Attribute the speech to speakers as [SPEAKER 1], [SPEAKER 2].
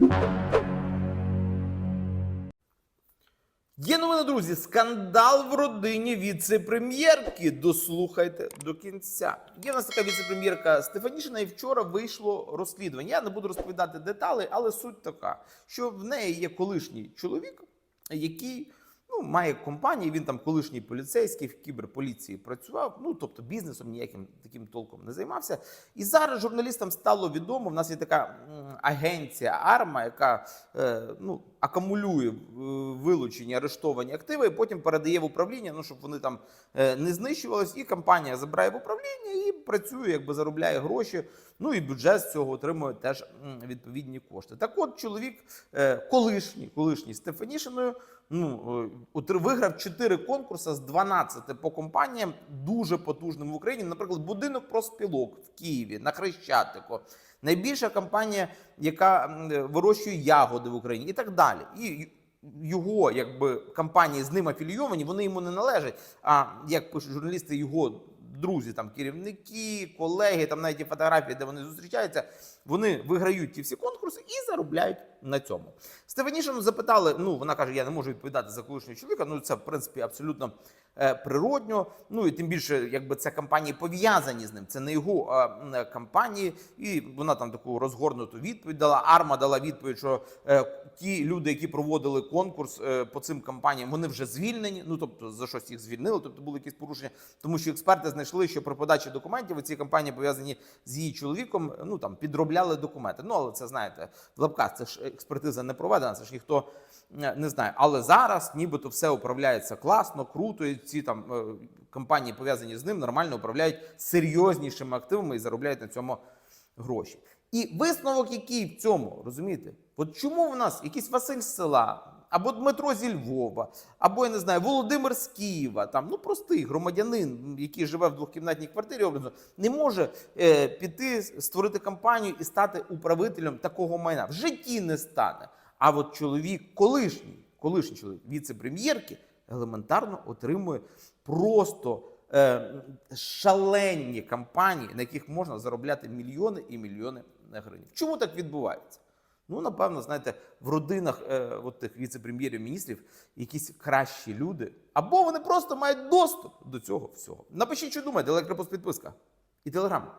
[SPEAKER 1] Є новини, друзі. Скандал в родині віце-прем'єрки. Дослухайте до кінця. Є в нас така віце-прем'єрка Стефанішина, і вчора вийшло розслідування. Я не буду розповідати деталі, але суть така, що в неї є колишній чоловік, який ну, має компанію. Він там колишній поліцейський в кіберполіції працював. Ну тобто бізнесом ніяким таким толком не займався. І зараз журналістам стало відомо. В нас є така агенція Арма, яка е, ну, акумулює е, вилучені арештовані активи, і потім передає в управління, ну щоб вони там е, не знищувались. І компанія забирає в управління і працює, якби заробляє гроші. Ну і бюджет з цього отримує теж відповідні кошти. Так от чоловік е, колишній, колишній Стефанішиною. Ну, виграв 4 конкурси з 12 по компаніям дуже потужним в Україні. Наприклад, будинок проспілок в Києві на Хрещатику. Найбільша компанія, яка вирощує ягоди в Україні, і так далі. І його, якби компанії з ним афілійовані, вони йому не належать. А як пишуть журналісти, його друзі, там керівники, колеги, там навіть фотографії, де вони зустрічаються. Вони виграють ті всі конкурси і заробляють на цьому. Стефанішину запитали: ну вона каже: я не можу відповідати за колишнього чоловіка. Ну це в принципі абсолютно природньо. Ну і тим більше, якби це компанії пов'язані з ним. Це не його е, компанії. І вона там таку розгорнуту відповідь дала. Арма дала відповідь, що е, ті люди, які проводили конкурс е, по цим компаніям, вони вже звільнені. Ну тобто за щось їх звільнили, тобто були якісь порушення, тому що експерти знайшли, що при подачі документів ці компанії пов'язані з її чоловіком. Ну там підробляли документи. Ну але це знаєте, в лапках це ж експертиза не проведена. Це ж ніхто е, не знає. Але зараз, нібито, все управляється класно, круто. І ці там е, компанії пов'язані з ним нормально управляють серйознішими активами і заробляють на цьому гроші. І висновок, який в цьому розумієте? От чому в нас якийсь Василь з села, або Дмитро зі Львова, або я не знаю, Володимир з Києва, там ну простий громадянин, який живе в двохкімнатній квартирі, образно, не може е, піти створити компанію і стати управителем такого майна. В житті не стане. А от чоловік, колишній, колишній чоловік віце-прем'єрки, елементарно отримує просто е, шалені компанії, на яких можна заробляти мільйони і мільйони гривень. Чому так відбувається? Ну, напевно, знаєте, в родинах е, от тих віце-прем'єрів міністрів якісь кращі люди, або вони просто мають доступ до цього всього. Напишіть, що думаєте, електропост підписка і телеграм.